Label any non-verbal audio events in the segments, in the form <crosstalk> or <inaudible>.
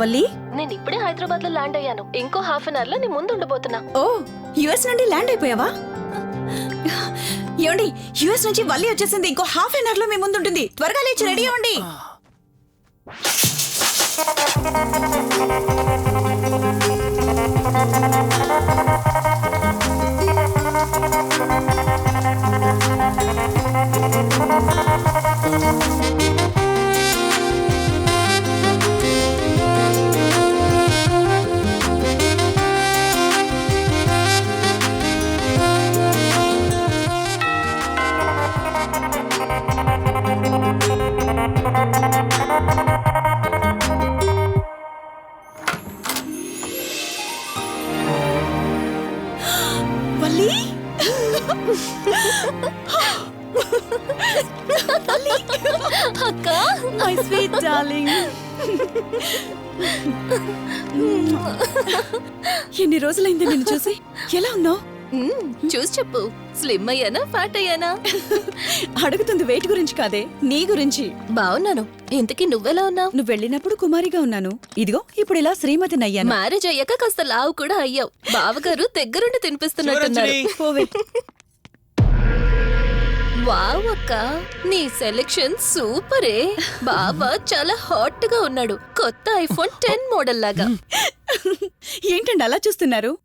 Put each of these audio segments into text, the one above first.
Valli? నేను ఇప్పుడే హైదరాబాద్లో ల్యాండ్ అయ్యాను. ఇంకో హాఫ్ అన్ అవర్లో నీ ముందు ఉండబోతున్నా. ఓ యుఎస్ నుండి ల్యాండ్ అయిపోయావా? ఏమండి యుఎస్ నుంచి వల్లి వచ్చేసింది. ఇంకో హాఫ్ అన్ అవర్లో మీ ముందు ఉంటుంది. త్వరగా లేచి రెడీ అవ్వండి. డార్లింగ్. ఎన్ని రోజులైంది నిన్ను చూసి? ఎలా ఉన్నావు? చూసి చెప్పు. స్లిమ్ అయ్యానా ఫ్యాట్ అయ్యానా? అడుగుతుంది వెయిట్ గురించి కాదే నీ గురించి. బాగున్నాను ఇంతకీ నువ్వెలా ఉన్నావు? నువ్వు వెళ్ళినప్పుడు కుమారిగా ఉన్నాను. ఇదిగో ఇప్పుడు ఇలా శ్రీమతిని అయ్యాను. మ్యారేజ్ అయ్యాక కాస్త లావు కూడా అయ్యావు. బావగారు దగ్గరుండి తినిపిస్తున్నట్టున్నారు. పోవే వావ్ అక్క నీ సెలెక్షన్ సూపరే. బావ చాలా హాట్గా ఉన్నాడు. కొత్త ఐఫోన్ టెన్ మోడల్ లాగా. ఏంటండి అలా చూస్తున్నారు?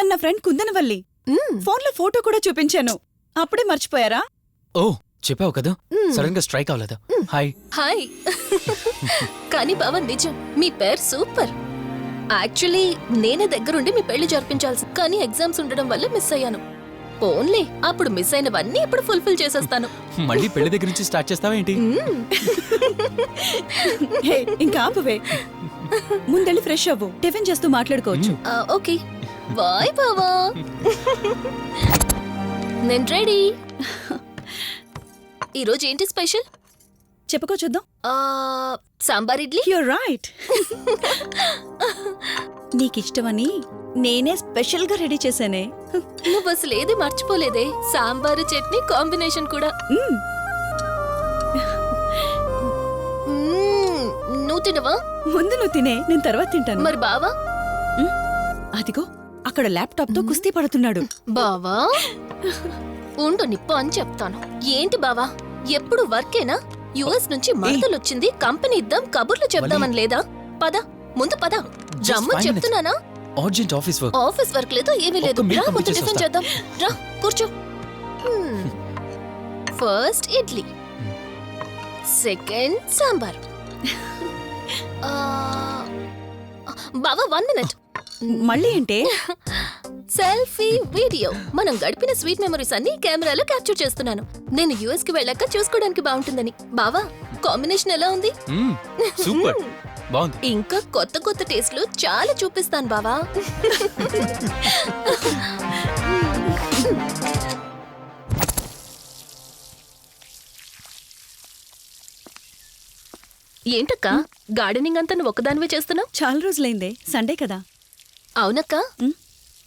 తన నా ఫ్రెండ్ కుందనవల్లి. ఫోన్లో ఫోటో కూడా చూపించాను. అప్పుడే మర్చిపోయారా? ఓ చెప్పావు కదా. సడన్గా స్ట్రైక్ అవ్వలేదు? హాయ్. హాయ్. కానీ బావ నిజం. మీ పేరు సూపర్. యాక్చువల్లీ నేనే దగ్గరుండి మీ పెళ్ళి జరిపించాల్సి కానీ ఎగ్జామ్స్ ఉండడం వల్ల మిస్ అయ్యాను. ఓన్లీ అప్పుడు మిస్ అయినవన్నీ ఇప్పుడు ఫుల్ఫిల్ చేసేస్తాను. మళ్ళీ పెళ్ళి దగ్గర నుంచి స్టార్ట్ చేస్తావా ఏంటి? మ్మ్. హే ఇంకా ఆపువే. ముందెళ్ళి ఫ్రెష్ అవ్వు. టిఫిన్ చేస్తూ మాట్లాడుకోవచ్చు. ఆ, ఓకే. బాయ్ బావా. నేను రెడీ <laughs> ఈరోజు ఏంటి స్పెషల్ చెప్పుకో చూద్దాం. సాంబార్ ఇడ్లీ? యూర్ రైట్ నీకిష్టమని నేనే స్పెషల్గా రెడీ చేశానే. నువ్వు అసలు ఏది మర్చిపోలేదే. సాంబారు చట్నీ కాంబినేషన్ కూడా. మ్మ్. మ్మ్, నువ్వు తినవా? ముందు నువ్వు తినే నేను తర్వాత తింటాను. మరి బావా? అదిగో అక్కడ ల్యాప్టాప్తో కుస్తీ పడుతున్నాడు. బావా? ఉండు నిప్పు అని చెప్తాను. ఏంటి బావా? ఎప్పుడు వర్కేనా? యుఎస్ నుంచి మరదలు వచ్చింది కంపెనీ ఇద్దాం కబుర్లు చెప్దామని లేదా? పద ముందు పద. రమ్ము. చెప్తున్నానా? Urgent office work office work లేదు ఏమీ లేదు. రా ముందు టిఫిన్ చేద్దాం. రా కూర్చో. ఫస్ట్ ఇడ్లీ. సెకండ్ సాంబార్. <laughs> ఆ, బావా వన్ మినిట్. మళ్ళీ అంటే <laughs> సెల్ఫీ వీడియో. మనం గడిపిన స్వీట్ మెమరీస్ అన్ని కెమెరాలో క్యాప్చర్ చేస్తున్నాను. నేను యుఎస్కి వెళ్ళాక చూసుకోవడానికి బాగుంటుందని. బావా కాంబినేషన్ ఎలా ఉంది? సూపర్. బాగుంది. ఇంకా కొత్త కొత్త టేస్ట్లు చాలా చూపిస్తాను బావా. ఏంటక్క? గార్డెనింగ్ అంతా నువ్వు ఒక్కదానివే చేస్తున్నావు? చాలా రోజులైందే. సండే కదా. అవునక్క.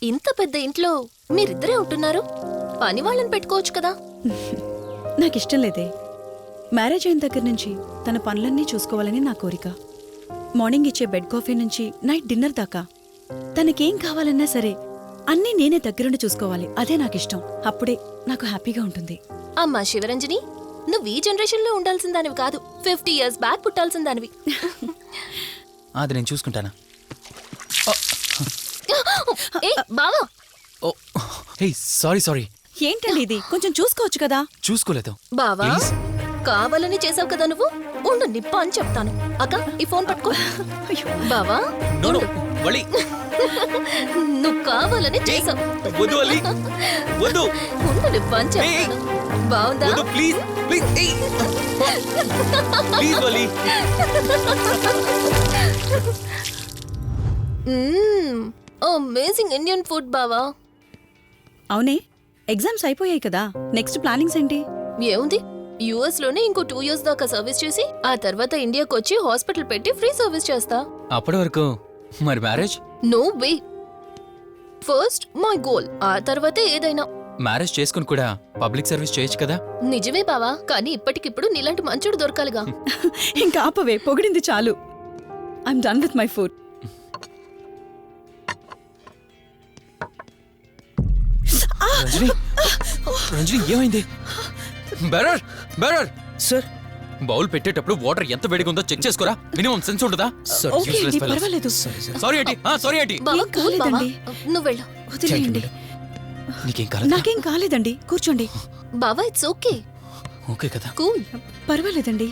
ఇంత పెద్ద ఇంట్లో మీరిద్దరే ఉంటున్నారు? పని వాళ్ళని పెట్టుకోవచ్చు కదా. నాకు ఇష్టం లేదే. మ్యారేజ్ అయిన దగ్గర నుంచి తన పనులన్నీ చూసుకోవాలని నా కోరిక. మార్నింగ్ ఇచ్చే బెడ్ కాఫీ నుంచి నైట్ డిన్నర్ దాకా. తనకేం కావాలన్నా సరే అన్నీ నేనే దగ్గరుండి చూసుకోవాలి. అదే నాకు ఇష్టం అప్పుడే నాకు హ్యాపీగా ఉంటుంది. అమ్మా శివరంజని నువ్వు ఈ జనరేషన్లో ఉండాల్సిన దానివి కాదు. ఫిఫ్టీ ఇయర్స్ బ్యాక్ పుట్టాల్సిన దానివి. <laughs> అది నేను చూసుకుంటానా? బావా ఓ హే సారీ సారీ. ఏంటండి ఇది? కొంచెం చూసుకోవచ్చు కదా? చూసుకోలేదు. బావా. కావాలని చేసావు కదా నువ్వు? ఉండు నిప్ప అని చెప్తాను. అక్క ఈ ఫోన్ పట్టుకో. అయ్యో, బావా నో నో. వలి నువ్వు కావాలని చేసావు వద్దు వలి వద్దు. ఉండు నిప్ప అని చెప్తాను. బావుందా? వద్దు please please please Valli amazing Indian food బావా అవునే ఎగ్జామ్స్ అయిపోయాయి కదా. నెక్స్ట్ ప్లానింగ్స్ ఏంటి? ఏముంది? యుఎస్లోనే ఇంకో టూ ఇయర్స్ దాకా సర్వీస్ చేసి ఆ తర్వాత ఇండియాకి వచ్చి హాస్పిటల్ పెట్టి ఫ్రీ సర్వీస్ చేస్తా. అప్పటి వరకు? మరి marriage no way first my goal ఆ తర్వాతే ఏదైనా. మ్యారేజ్ చేసుకుని కూడా పబ్లిక్ సర్వీస్ చేయొచ్చు కదా? నిజమే బావా కానీ ఇప్పటికిప్పుడు నీలాంటి మంచుడు దొరకాలిగా. <laughs> ఇంకా ఆపవే పొగిడింది చాలు. I'm done with my food Ranjani? Ranjani ఏమైంది? Bearer bearer! సార్. బౌల్ పెట్టేటప్పుడు వాటర్ ఎంత వేడిగా ఉందో చెక్ చేసుకోరా? మినిమం సెన్స్ ఉంటుందా? పర్వాలేదు. సారీ ఏంటి సారీ ఏంటి బావా ఏం కూల్ బావా కాలేదండి. నువ్వు వెళ్ళు. వదిలేయండి. నీకేం కాలేదు? నాకేం కాలేదండి. కూర్చోండి. బావా ఇట్స్ ఓకే ఓకే కదా. కూల్. పర్వాలేదండి.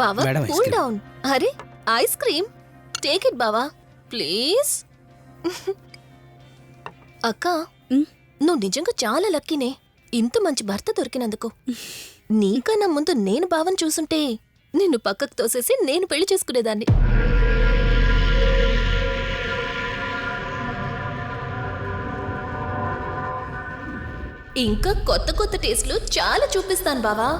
బావా ice కూల్. డౌన్. అరే ఐస్ క్రీమ్. టేక్ ఇట్ బావా ప్లీజ్. అక్క నువ్వు నిజంగా చాలా లక్కీనే. ఇంత మంచి భర్త దొరికినందుకు. నీకన్నా ముందు నేను భావం చూసుంటే నిన్ను పక్కకు తోసేసి నేను పెళ్ళి చేసుకునేదాన్ని. ఇంకా కొత్త కొత్త టేస్ట్లు చాలా చూపిస్తాను బావా.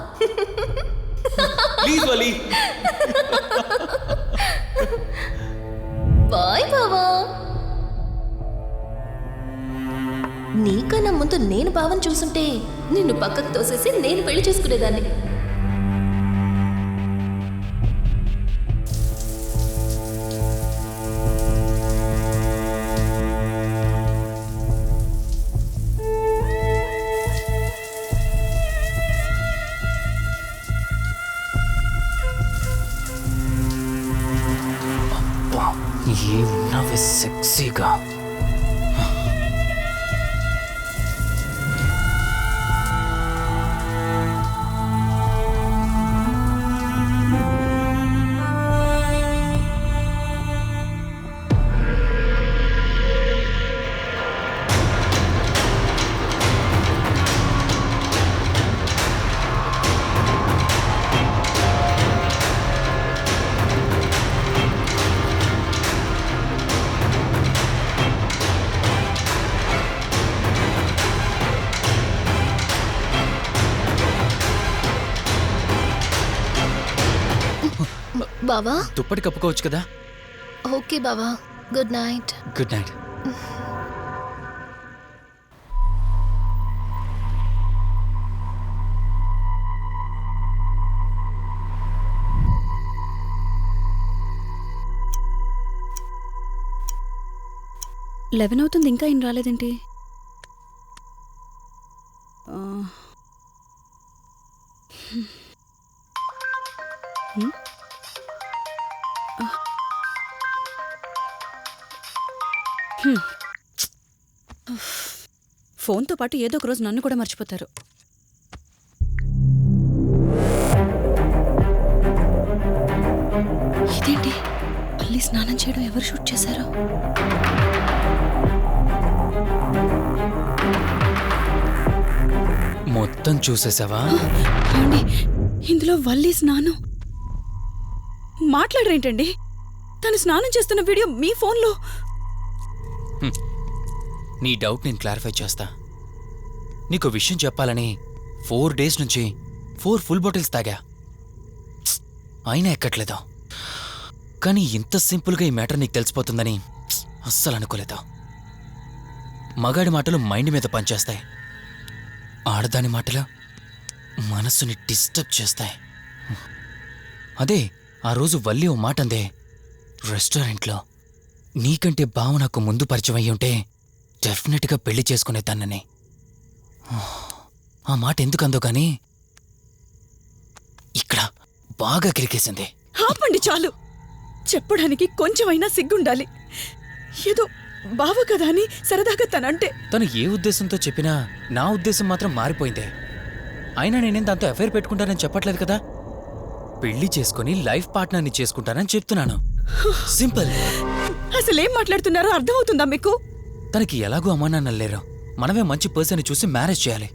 బాయ్ బావా. నీకన్నా ముందు నేను భావం చూసుంటే నిన్ను పక్కకు తోసేసి నేను పెళ్ళి చేసుకునేదాన్ని. ఏమున్నావే సెక్సీగా బావా? దుప్పటి కప్పుకోవచ్చు కదా? ఓకే బావా. Good night. Good night. Eleven అవుతుంది ఇంకా ఏం రాలేదేంటి? ఆ. ఫోన్తో పాటు ఏదో ఒక రోజు నన్ను కూడా మర్చిపోతారు. ఇదేంటి? మళ్ళీ స్నానం చేయడం ఎవరు షూట్ చేశారో? మొత్తం చూసేసావా? ఇందులో వల్లి స్నానం. మాట్లాడరేంటండి? తను స్నానం చేస్తున్న వీడియో మీ ఫోన్లో. నీ డౌట్ నేను క్లారిఫై చేస్తా. నీకు విషయం చెప్పాలని ఫోర్ డేస్ నుంచి ఫోర్ ఫుల్ బాటిల్స్ తాగా. అయినా ఎక్కట్లేదు. కానీ ఇంత సింపుల్గా ఈ మ్యాటర్ నీకు తెలిసిపోతుందని అస్సలు అనుకోలేదు. మగాడి మాటలు మైండ్ మీద పనిచేస్తాయి. ఆడదాని మాటలు మనస్సుని డిస్టర్బ్ చేస్తాయి. అదే ఆ రోజు వల్లి ఓ మాట అందే రెస్టారెంట్లో నీకంటే బావ నాకు ముందు పరిచయం అయ్యి ఉంటే డెఫినెట్గా పెళ్ళి చేసుకునేదాన్నని. ఆ మాట ఎందుకు అందో కానీ ఇక్కడ బాగా కిరికేసింది. ఆపండి చాలు. చెప్పడానికి కొంచెమైనా సిగ్గుండాలి. ఏదో బావ కదా అని సరదాగా తనంటే. తను ఏ ఉద్దేశంతో చెప్పినా నా ఉద్దేశం మాత్రం మారిపోయిందే. అయినా నేనేం దాంతో ఎఫైర్ పెట్టుకుంటానని చెప్పట్లేదు కదా? పెళ్ళి చేసుకుని లైఫ్ పార్ట్నర్ని చేసుకుంటానని చెప్తున్నాను. సింపుల్. అసలేం మాట్లాడుతున్నారో అర్థమవుతుందా మీకు? తనకి ఎలాగో అమ్మానాన్న లేరు. మనమే మంచి పర్సన్ చూసి మ్యారేజ్ చేయాలి.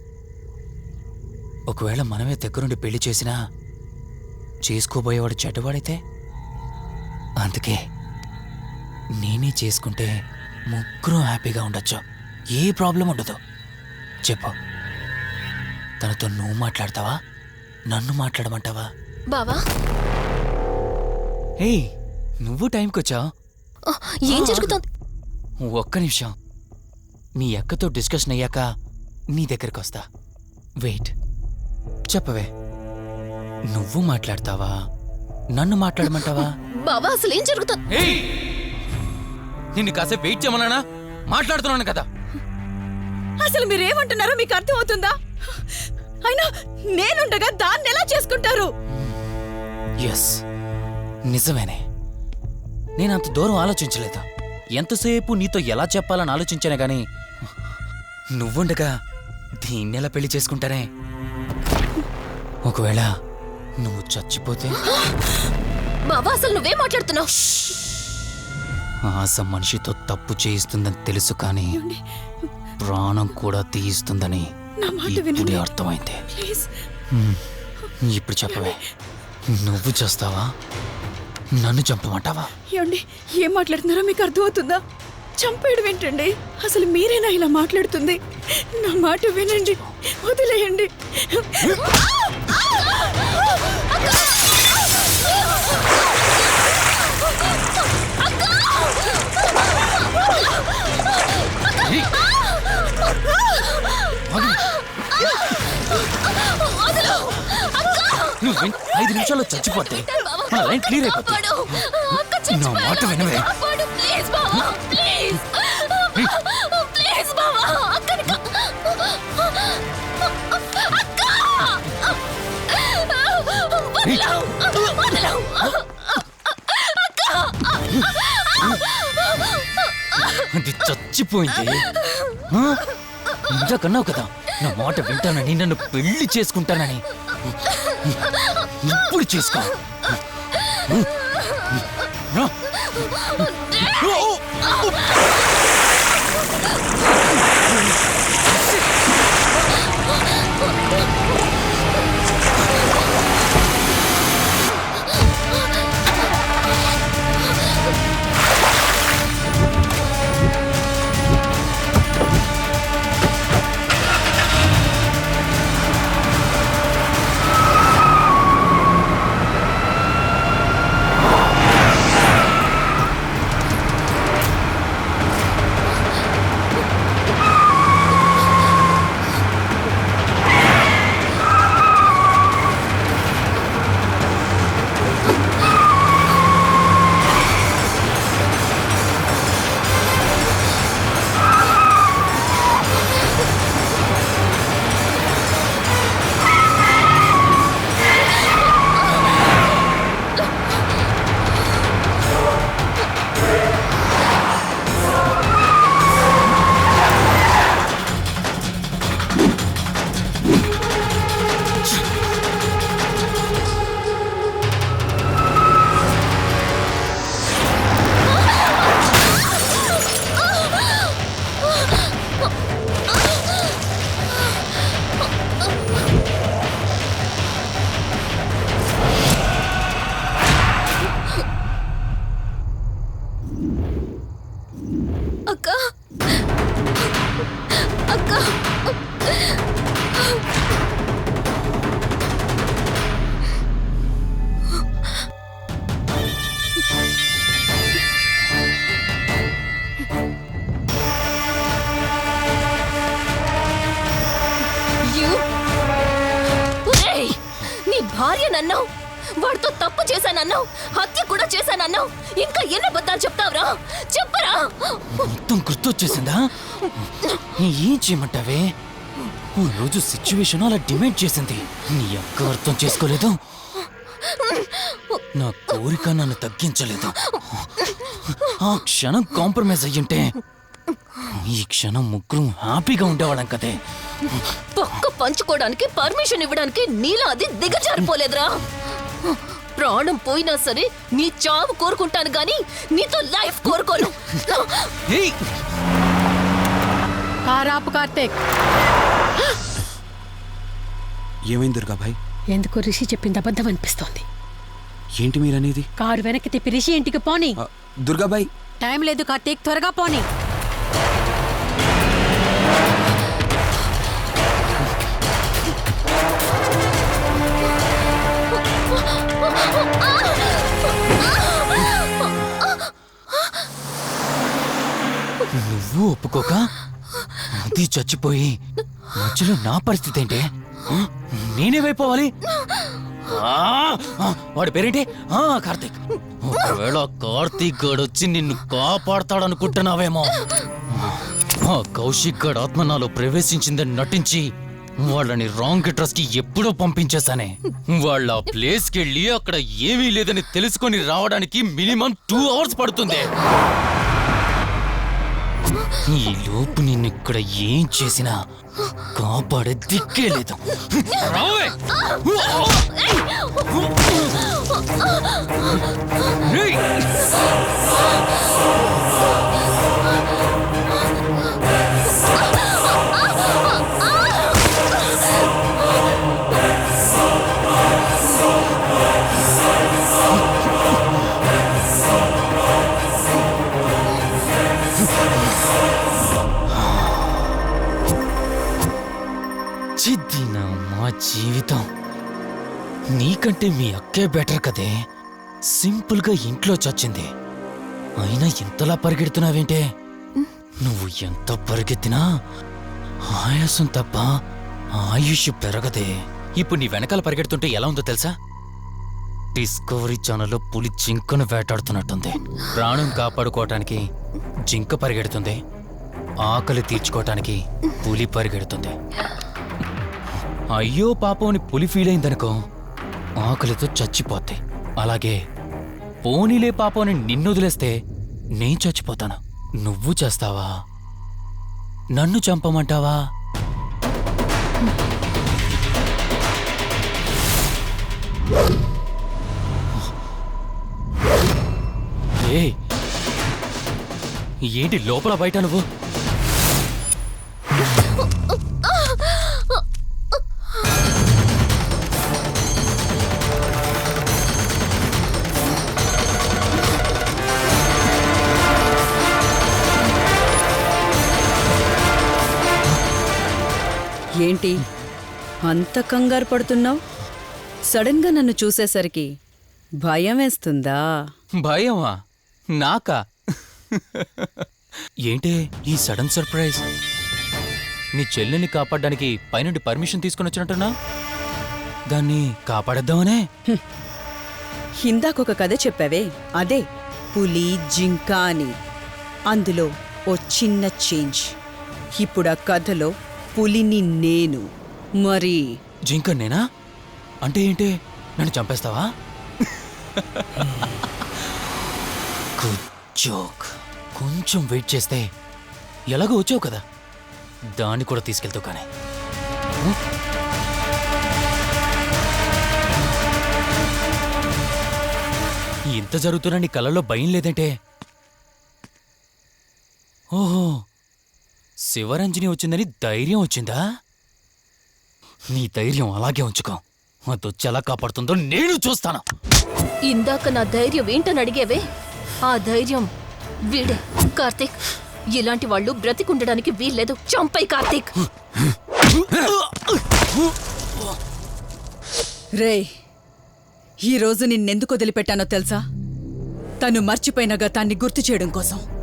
ఒకవేళ మనమే దగ్గరుండి పెళ్ళి చేసినా చేసుకోబోయేవాడు చెడ్డవాడైతే? అందుకే నేనే చేసుకుంటే ముగ్గురు హ్యాపీగా ఉండొచ్చు. ఏ ప్రాబ్లం ఉండదు. చెప్పు. తనతో నువ్వు మాట్లాడతావా? నన్ను మాట్లాడమంటావా? బావా? నువ్వు టైంకి వచ్చావు ఏం జరుగుతోంది? ఒక్క నిమిషం. మీ అక్కతో డిస్కషన్ అయ్యాక నీ దగ్గరికి వస్తా. వెయిట్. చెప్పవే. నువ్వు మాట్లాడతావా? నన్ను మాట్లాడమంటావా? బావా అసలు ఏం జరుగుతోంది! నిన్ను కాసేపు వెయిట్ చేయమన్నానా? మాట్లాడుతున్నాను కదా. అసలు మీరేమంటున్నారో మీకు అర్థమవుతుందా? అయినా నేనుండగా దాన్ని ఎలా చేసుకుంటారు? ఎస్ నిజమేనే. నేను అంత దూరం ఆలోచించలేదు? ఎంతసేపు నీతో ఎలా చెప్పాలని ఆలోచించానే గాని నువ్వుండగా దీన్నెలా పెళ్ళి చేసుకుంటానే ఒకవేళ నువ్వు చచ్చిపోతే? బావా అసలు నువ్వేం మాట్లాడుతున్నావు? ఆశ మనిషితో తప్పు చేయిస్తుందని తెలుసు కానీ ప్రాణం కూడా తీయిస్తుందని ఇప్పుడే. అర్థమైంది. ఇప్పుడు చెప్పవే. నువ్వు చేస్తావా? నన్ను చంపమంటావా? ఏం మాట్లాడుతున్నారో మీకు అర్థమవుతుందా? చంపేయడం ఏంటండి? అసలు మీరేనా ఇలా మాట్లాడుతుంది? నా మాట వినండి వదిలేయండి. నువ్వు ఐదు నిమిషాల్లో చచ్చిపోతే మన లైన్ క్లియర్ అయిపోతుంది. నా. మాట వినవే. ప్లీజ్! ప్లీజ్ బావా అక్క! వదలవు, వదలవు. అది చచ్చిపోయింది. ఇంకా కన్నావు కదా నా మాట వింటానని నన్ను పెళ్ళి చేసుకుంటానని. ఇప్పుడు చేసుకో. భార్య వాడితో తప్పు చేశానన్నావు? హత్య కూడా చేశానన్నావు? ఇంకా ఎన్ని అబద్ధాలు చెప్తావురా? చెప్పరా? మొత్తం గుర్తొచ్చేసిందా? ఏం చేయమంటావే? ఓ రోజు సిచ్యువేషన్ అలా డిమాండ్ చేసింది. నీ అక్క అర్థం చేసుకోలేదు. నా కోరిక నన్ను తగ్గించలేదు. ఆ క్షణం కాంప్రమైజ్ అయ్యుంటే ఈ క్షణం ముగ్గురు హ్యాపీగా ఉండేవాళ్ళం కదే. పక్క పంచుకోవడానికి పర్మిషన్ ఇవ్వడానికి నీలా అది దిగజారిపోలేదురా. ప్రాణం పోయినా సరే నీ చావు కోరుకుంటాను గాని నీతో లైఫ్ కోరుకోను! కారాపు కార్తీక్. ఏమైంది దుర్గాభాయ్ ఎందుకు రిషి చెప్పింది అబద్ధం అనిపిస్తోంది. ఏంటి మీరనేది? కారు వెనక్కి తిప్పి రిషి ఇంటికి పోని. దుర్గాబాయ్ టైం లేదు కార్తీక్ త్వరగా పోని. నువ్వు ఒప్పుకోక? అది చచ్చిపోయి మధ్యలో నా పరిస్థితి ఏంటి? నేనేమైపోవాలి వాడి పేరేంటి? ఆ, కార్తీక్. ఒకవేళ కార్తీక్ గడు వచ్చి నిన్ను కాపాడతాడనుకుంటున్నావేమో కౌశిక్ గడ్ ఆత్మ నాలో ప్రవేశించిందని నటించి వాళ్ళని రాంగ్ అడ్రస్కి ఎప్పుడో పంపించేశానే. వాళ్ళ ప్లేస్ కెళ్ళి వెళ్ళి అక్కడ ఏమీ లేదని తెలుసుకొని రావడానికి మినిమం టూ అవర్స్ పడుతుంది. ఈ లోపు నిన్ను ఇక్కడ ఏం చేసినా కాపాడే దిక్కే లేదు. రావే! నీకంటే బెటర్ కదే. సింపుల్గా ఇంట్లో చచ్చింది. అయినా ఇంతలా పరిగెడుతున్నావేంటే? నువ్వు ఎంత పరిగెత్తినా ఆయాసం తప్ప ఆయుష్ పెరగదే. ఇప్పుడు నీ వెనకాల పరిగెడుతుంటే ఎలా ఉందో తెలుసా? డిస్కవరీ ఛానల్లో పులి జింకను వేటాడుతున్నట్టుంది. ప్రాణం కాపాడుకోవటానికి జింక పరిగెడుతుంది. ఆకలి తీర్చుకోవటానికి పులి పరిగెడుతుంది. అయ్యో పాపం అని పులి ఫీల్ అయిందనుకో ఆకలితో చచ్చిపోతాయి. అలాగే పోనీలే పాపం అని నిన్ను వదిలేస్తే నేను చచ్చిపోతాను. నువ్వు చేస్తావా? నన్ను చంపమంటావా? ఏయ్! ఏంటి లోపల బయట నువ్వు? ఏంటి? అంత కంగారు పడుతున్నావు? సడన్గా నన్ను చూసేసరికి భయం వేస్తుందా? భయమా? నాకా? ఏంటే ఈ సడన్ సర్ప్రైజ్? నీ చెల్లెల్ని కాపాడడానికి పైనుండి పర్మిషన్ తీసుకొని వచ్చినట్టున్నా? దాన్ని కాపాడేద్దామనే? ఇందాకొక కథ చెప్పావే అదే పులి జింక అని. అందులో ఓ చిన్న చేంజ్. ఇప్పుడు ఆ కథలో పులిని నేను. మరి? జింక నేనా? అంటే ఏంటి? నన్ను చంపేస్తావా? జోక్. కొంచెం వెయిట్ చేస్తే ఎలాగో వచ్చావు కదా. దాన్ని కూడా తీసుకెళ్తావు కానీ. ఇంత జరుగుతున్నా నీ కళ్ళలో భయం లేదంటే? ఓహో. శివరంజని వచ్చిందని ధైర్యం వచ్చిందా? నీ ధైర్యం అలాగే ఉంచుకో. అదొచ్చి ఎలా కాపాడుతుందో నేను చూస్తాను. ఇందాక నా ధైర్యం ఏంటని అడిగేవే? ఆ ధైర్యం వీడే కార్తీక్. ఇలాంటి వాళ్ళు బ్రతికుండడానికి వీల్లేదు. చంపై కార్తీక్. రే ఈరోజు నిన్నెందుకు వదిలిపెట్టానో తెలుసా? తను మర్చిపోయిన గతాన్ని గుర్తు చేయడం కోసం.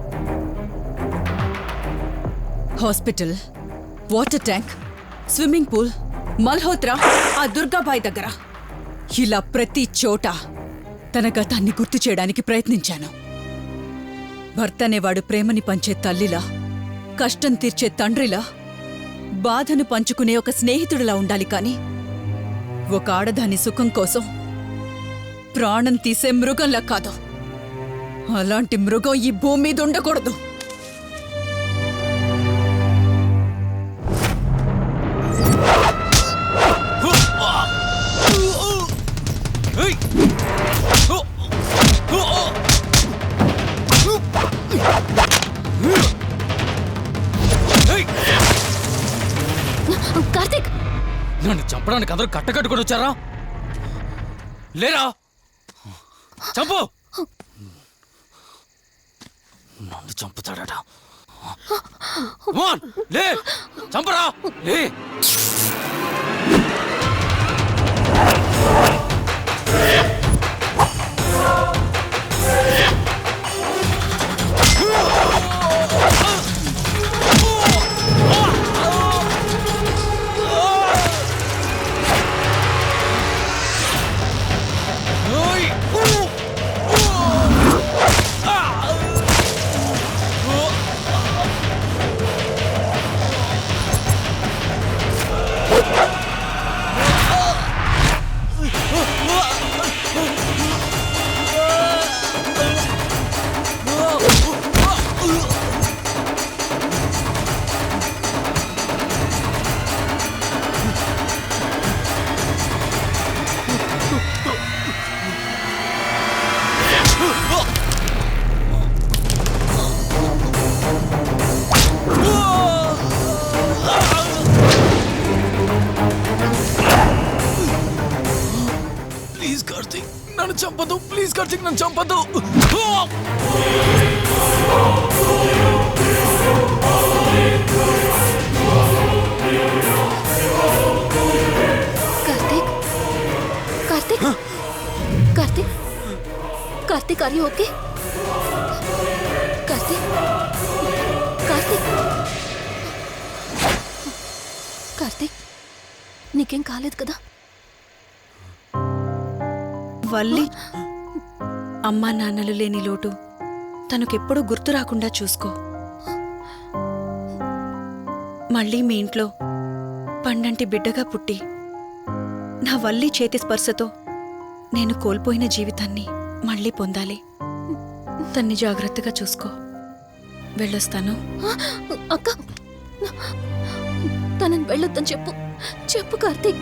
Hospital water tank swimming pool Malhotra ఆ దుర్గాబాయ్ దగ్గర. ఇలా ప్రతి చోట తన గతాన్ని గుర్తు చేయడానికి ప్రయత్నించాను. భర్త అనేవాడు ప్రేమని పంచే తల్లిలా కష్టం తీర్చే తండ్రిలా బాధను పంచుకునే ఒక స్నేహితుడిలా ఉండాలి కాని ఒక ఆడదాని సుఖం కోసం ప్రాణం తీసే మృగంలా కాదు. అలాంటి మృగం ఈ భూమి మీద ఉండకూడదు. చంపడానికి అందరూ కట్టకట్టుకుని వచ్చారా? లేరా? చంపు! నన్ను చంపుతాడట. లే చంపరా. లే. నన్ను చంపదు. Karthik. Karthik. Karthik. Karthik are you okay Karthik. Karthik. Karthik నీకేం కాలేదు కదా? వల్లి. అమ్మా నాన్నలు లేని లోటు తనకెప్పుడూ గుర్తు రాకుండా చూసుకో. మళ్ళీ మీ ఇంట్లో పండంటి బిడ్డగా పుట్టి నా వల్లి చేతి స్పర్శతో నేను కోల్పోయిన జీవితాన్ని మళ్ళీ పొందాలి. తన్ని జాగ్రత్తగా చూసుకో. వెళ్ళొస్తాను. అక్క తనని వెళ్ళొద్దని చెప్పు. చెప్పు కార్తీక్.